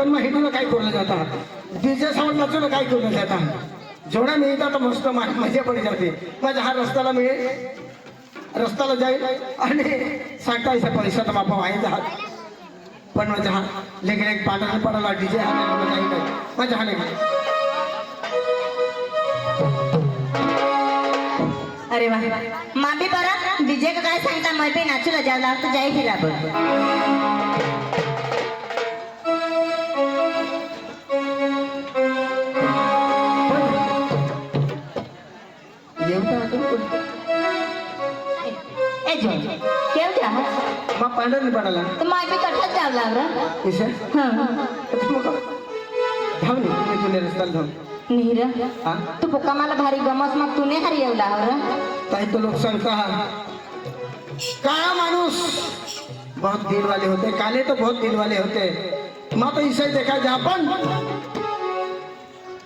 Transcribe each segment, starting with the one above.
लगन में हिंदूला काय करून जातात? डीजे साऊंड तुला काय करून जातात? जेवढा मिळतात मस्त मा- मजा पडली जाते. माझ्या हा रस्त्याला मिळेल रस्त्याला जाईल आणि सांगता येईल पैसा तर बापा वाईट आहात पण माझ्या हा लेगडे एक पडाला डीजे हा नाही नाही. माझ्या हा नाही. अरे वा. मां भी बरा डीजे काय सांगता? मैं भी नाचू ला जाला तो मग पांढरने पडाला तो मैं भी कठत जाव हां. मग धाव नाही तुला रस्त्याला धाव. नीरा हा? तू पोका मला भारी गमस मग तूने हरी येऊ लावरा काही तो लोक सांगता काळा माणूस. बहुत वाले होते. काले तो बहुत दिल वाले होते. मग तो इसे देखा जा आपण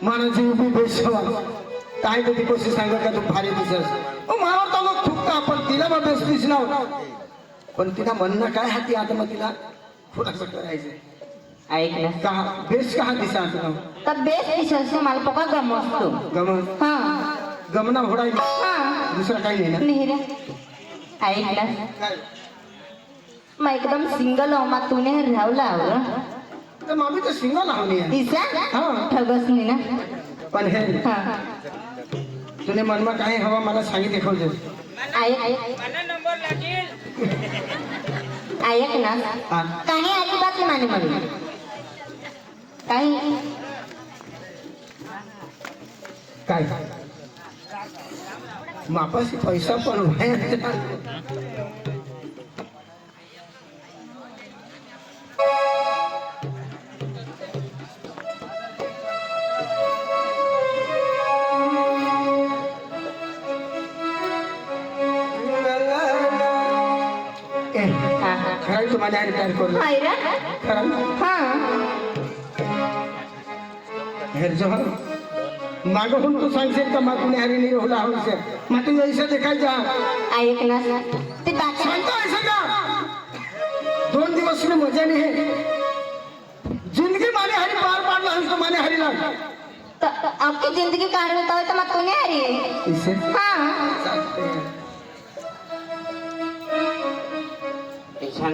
मानाची उभी बेसवा काय तर ती कशी सांगत का तू भारी दिसस? ओ मावर तो लोक थुकता पण तिला मग बेस दिसणार. पण तिला म्हणणं काय हाती आता मग तिला? खुलासा करायचं. ऐक ना. का बेस का दिसा तब बेस दिसस मला पोका गम हां. गमना घोडाय हां. दुसरं काही नाही ना? नीरा ऐक ना. काय? मैं एकदम सिंगल हो मग तूने राहू लावरा तर मामी तर सिंगल लावली आहे दिसा हां. ठगस नी ना? पण हे हां. तुने मनमा काय हवा मला सांगित देखवते ऐक. ऐक ना हा काही अजिबात नाही माने म्हणून काही काय मापाशी पैसा पण हाँ तू रिटायर करू हाय रे खरं हाँ हेर जो मागं होऊन तू सांगशील का मग तुने हरी नाही होला हवसे मग तू ऐसा देखायचा ऐक ना ते बाकी सांगतो ऐसा का दोन दिवस में मज़ा नहीं है। ज़िंदगी माने हरी पार पाडला हंस तो माने हरी लाग तर आपकी ज़िंदगी काढ होता तर मग तूने हरी इसे? हाँ। पीछा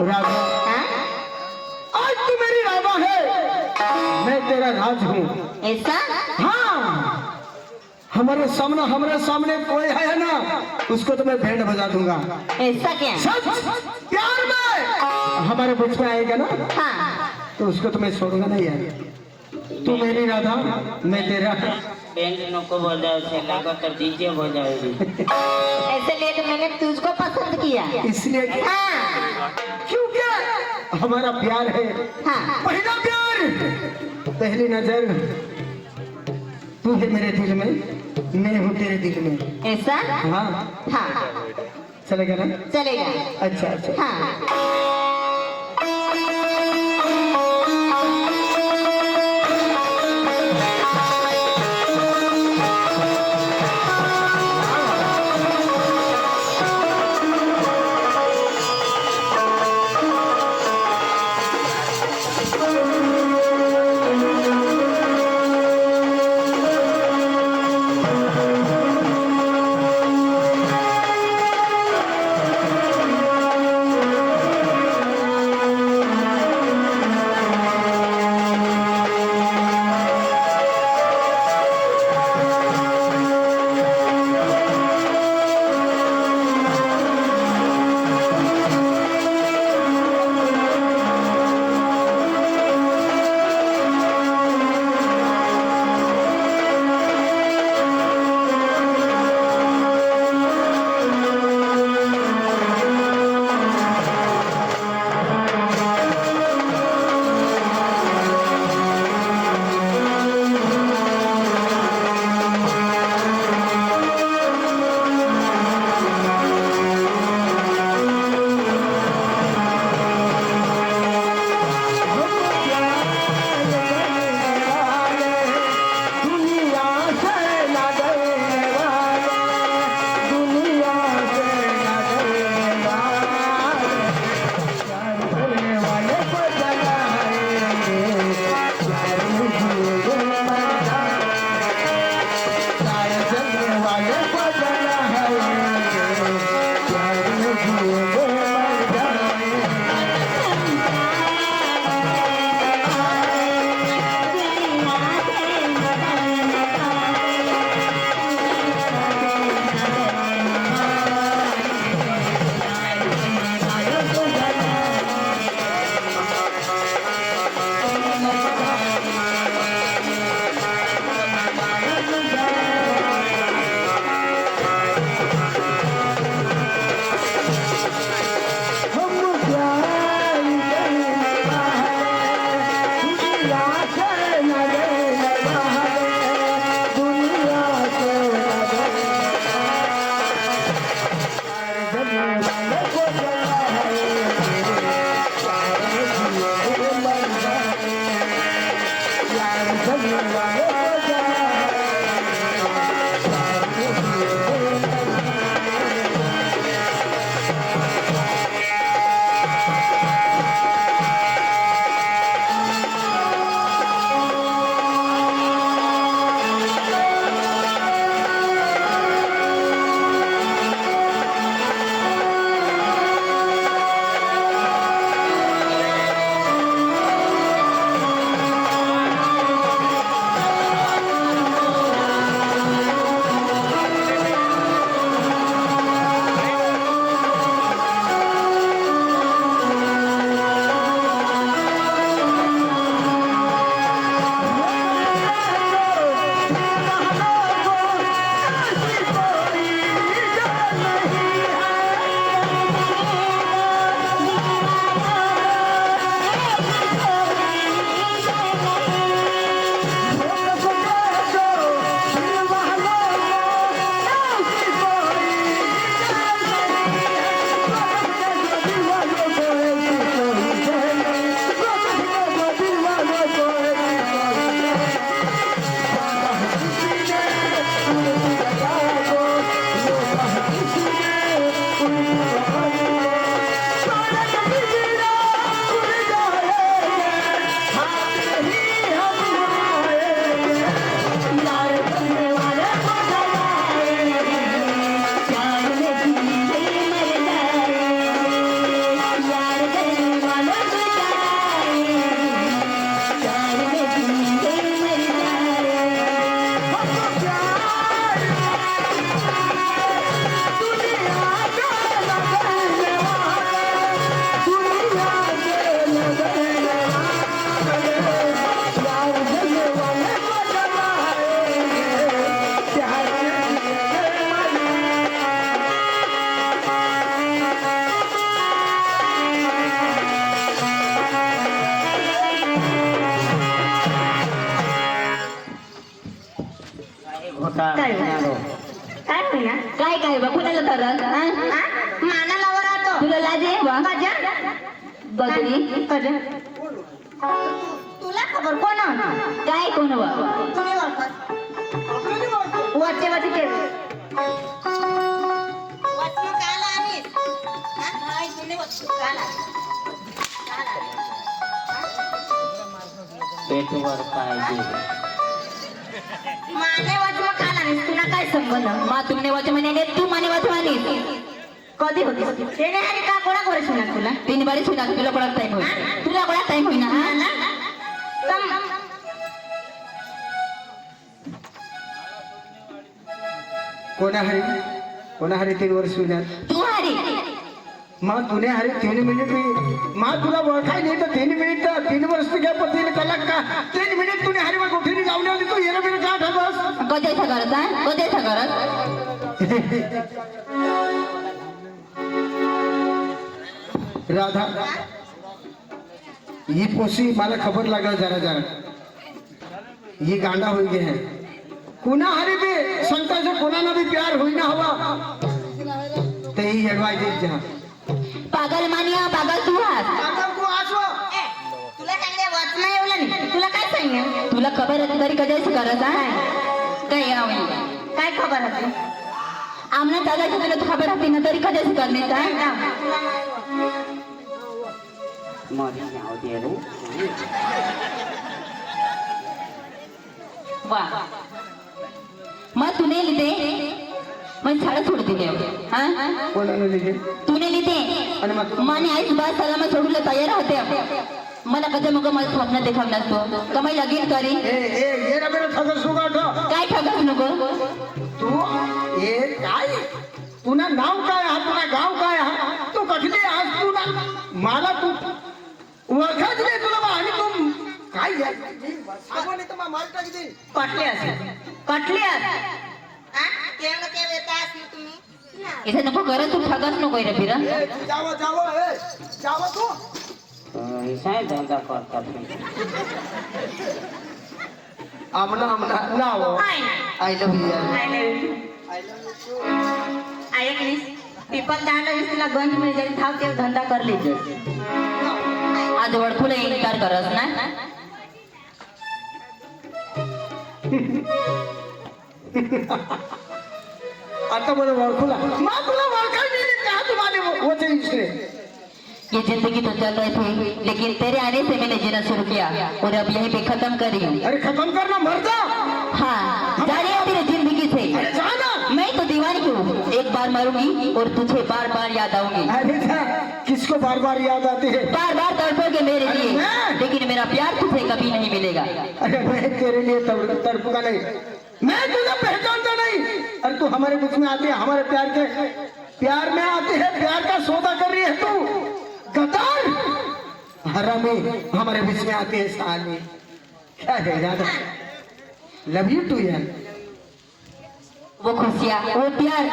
राधा आज तू मेरी राधा है। मैं तेरा राज हूँ। ऐसा? हाँ। हमारे सामने हमारे सामने कोई है ना उसको तो मैं भेंट बजा दूँगा। ऐसा क्या? सच? प्यार में? हमारे बीच में आएगा ना? हाँ। तो उसको तो मैं छोड़ूँगा नहीं यार। तू मेरी राधा मैं तेरा को तो मैंने तुझको पसंद किया। इसलिए हाँ। हमारा प्यार है। हाँ। पहला प्यार। पहली नज़र। तू है मेरे दिल में मैं हूँ तेरे दिल में। ऐसा? हाँ। हाँ। चलेगा ना? चलेगा अच्छा अच्छा। हाँ। माना लावा राहतो तुला लाज आहे? काजा बघणी तुला खबर कोण काय कोण वा? तुम्ही वाचे वाचे ते वाचू पाहिजे तुला काय संबंध? मातून नेवाच्या महिन्याने तू माने वाच मानी कधी होती? त्याने आणि का? कोणाक वर्ष होणार तुला? तीन बारीच होणार तुला कोणाक टाईम होईल? तुला कोणा टाइम होईना कोणा हरी कोणा हरी तीन वर्ष होणार तू मग तुने हरी तीन मिनिट मग तुला ओळखाय नाही तर तीन मिनिट तीन वर्ष काय पण तीन कलाक का तीन मिनिट तुने हरी मग गोठीने लावली होती तू येणं बिणं का ठरवस कधी असं करत हा? कधी करत राधा ही पोसी मला खबर लागल जरा जरा. ही गांडा होई गे कुणा हरी बी संतांच्या कोणाला बी प्यार होईना हवा. ते ही एडवाइस जहा पागल मानिया पागल तू हास. तुला सांगले वचनं येवलं तुला काय सांगेल तुला खबर आहे तरी कधी असं करत हा काय आवडी काय खबर होती? आमना दादाची तुला खबर होती ना तरी कधी असं करणे का मरी जाऊ दे रे वाह मग तूने लिहिते मग झाडं सोड दिले हा? तूने लिहिते आणि मग? माने आईस बास सलाम सोडून तयार होते. मला कधी मग मला स्वप्न देखावला असतो. कमाई लगीन करी. ए ए ये ना मेरा ठगस सुगाठ काय ठगस नको? तू ए काय तुना नाव काय हा तुना गाव काय हा तू कठले आज तू ना मला तू ओळखाच नाही तुला बा आणि तू काय आहे? सांगू नाही तर मग टाकी केवढं केव येतास ना तुम्ही इथे नको करत तू ठगस नको रे फिरा ए, जावं जावं ए जावं तू ऐसा ही धंधा करता फिर आमना आमना नाव आय लव्ह यू काय नाही ऐकलीस पीपल दांडा तिला गंज मिळते थाव ते धंदा करली आज वडखुला इन्कार करस ना आता मला ओळखूला मग तुला ओळखाय नाही का? तुम्हाला वचन इसने ये ज़िंदगी तो चल रहे थे लेकिन तेरे आने से मैंने जीना शुरू किया और अब यहीं पे खत्म करी अरे खत्म करना मर जा. हाँ जा रही है तेरी ज़िंदगी से. अरे जा मैं तो दीवानी हूँ एक बार मरूँगी और तुझे बार बार याद आऊँगी. अरे किसको बार बार याद आती है? बार बार तड़पोगे मेरे लिए लेकिन मेरा प्यार तुझे कभी नहीं मिलेगा. अरे मैं तेरे लिए तड़पूँगा नहीं. मैं तुझे पहचानता नहीं. अरे तू हमारे बीच में आती है हमारे प्यार के प्यार में आती है प्यार का सौदा कर रही है तू। गदार हरामी हमारे बीच में आती है साली क्या है राधा लव यू टू यार। वो खुशियाँ वो प्यार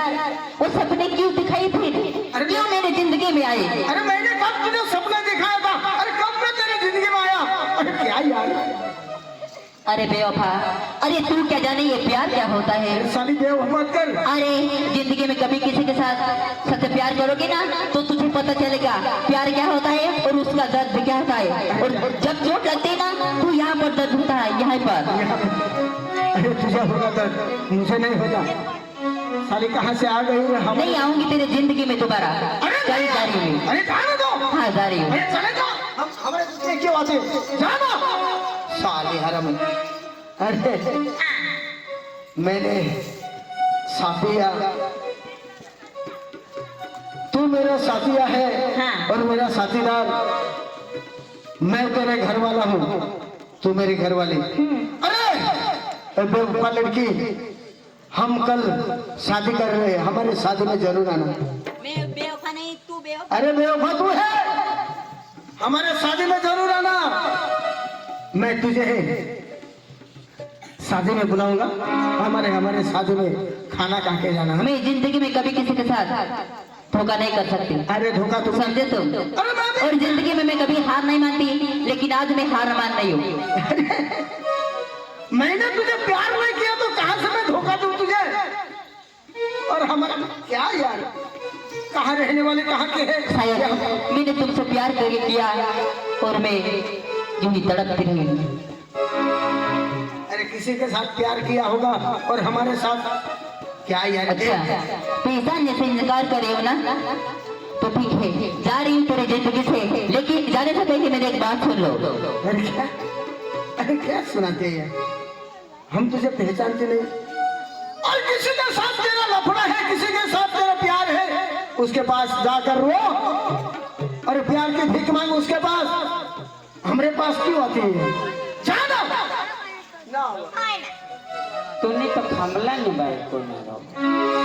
वो सपने क्यों दिखाई फिर? अरे क्यों मेरी ज़िंदगी में आए? अरे मैंने कब तुझे सपना दिखाया था? अरे कब मैं तेरी ज़िंदगी में आया? अरे क्या यार? अरे बेवफा अरे तू क्या जाने ये प्यार क्या होता है? अरे साली मत कर। अरे ज़िंदगी में कभी किसी के साथ सच्चे प्यार करोगे ना तो तुझे पता चलेगा प्यार क्या होता है और उसका दर्द क्या होता है। और जब चोट लगती है ना तो यहाँ पर दर्द होता है यहाँ पर। अरे तुझे होगा दर्द मुझे नहीं होगा। साली कहाँ से आ गई हम नहीं आऊँगी तेरी ज़िंदगी में दोबारा। अरे जा रही हूँ। हाँ जा रही हूँ हमारे क्यों आते जाना। साली हरम अरे मैंने साथिया तू मेरा साथिया है हाँ। और मेरा साथीदार। मैं तेरे घर वाला हूँ। तू मेरी घर वाली अरे बेवफा लड़की हम कल शादी कर रहे हैं। हमारे शादी में ज़रूर आना। मैं बेवफा नहीं तू बेवफा अरे बेवफा तू है। हमारे शादी में ज़रूर आना। मैं तुझे शादी में बुलाऊँगा। हमारे हमारे शादी में खाना खा के जाना। मैं ज़िंदगी में कभी किसी के साथ धोखा नहीं कर सकती। अरे धोखा तुम समझे तुम भी- और ज़िंदगी में मैं कभी हार नहीं मानती लेकिन आज मैं हार मान रही हूँ। मैंने तुझे प्यार नहीं किया तो कहाँ से मैं धोखा दूँ तुझे? और हमारा क्या यार? कहाँ रहने वाले कहाँ के हैं? मैंने तुमसे प्यार करके किया और मैं ही तड़पती रही अरे किसी के साथ प्यार किया होगा और हमारे साथ क्या यार? अच्छा तो ईशान्य से इनकार करे हो ना। तो ठीक है जा रही हूँ तेरी ज़िंदगी से। लेकिन जाने से पहले मेरी एक बात सुन लो। अरे क्या? अरे क्या सुनाते हैं? हम तुझे पहचानते नहीं। और किसी के साथ तेरा लफड़ा है किसी के साथ तेरा प्यार है उसके पास जाकर रो। और प्यार की भीख मांग उसके पास। हमारे पास क्यों आती है जाना ना तूने तो खमला नहीं भाई को ना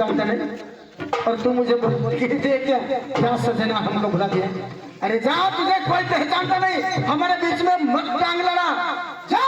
हम तुझे नहीं और तू मुझे कहते क्या? क्या सजना हमको भुला दिया. अरे जा तुझे कोई पहचानता नहीं. हमारे बीच में मत टांग लड़ा. जा.